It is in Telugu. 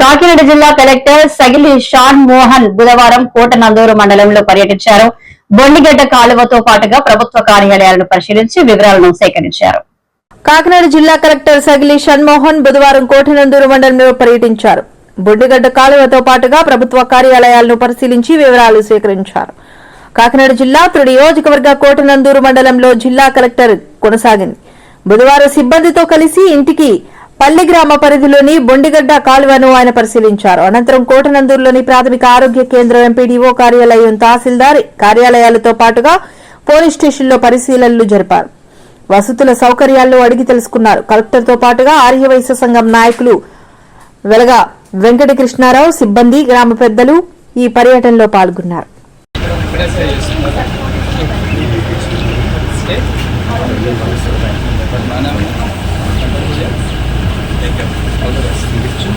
కాకినాడ జిల్లా కలెక్టర్ సగిలి షాన్ మోహన్ బుధవారం కోటనందూరు మండలంలో పర్యటించారు. బొండిగడ్డ కాలువతో పాటుగా ప్రభుత్వ కార్యాలయాలను పరిశీలించి వివరాలను సేకరించారు. కాకినాడ జిల్లా కలెక్టర్ సగిలి షణ్మోహన్ బుధవారం కోటనందూరు మండలంలో పర్యటించారు. బొడ్డిగడ్డ కాలువతో పాటుగా ప్రభుత్వ కార్యాలయాలను పరిశీలించి వివరాలు సేకరించారు. కాకినాడ జిల్లా తుడి నియోజకవర్గ కోటనందూరు మండలంలో జిల్లా కలెక్టర్ కొనసాగింది. బుధవారం సిబ్బందితో కలిసి ఇంటికి పల్లి గ్రామ పరిధిలోని బొండిగడ్డ కాలువను ఆయన పరిశీలించారు. అనంతరం కోటనందూరులోని ప్రాథమిక ఆరోగ్య కేంద్రం ఎంపీడీఓ కార్యాలయం తహసీల్దార్ కార్యాలయాలతో పాటుగా పోలీస్ స్టేషన్లో పరిశీలనలు జరిపారు. వసతుల సౌకర్యాల్లో అడిగి తెలుసుకున్నారు. కలెక్టర్తో పాటుగా ఆర్యవైశ్య సంఘం నాయకులు వెలగా వెంకటకృష్ణారావు సిబ్బంది గ్రామ పెద్దలు ఈ పర్యటనలో పాల్గొన్నారు. మనం Thank you.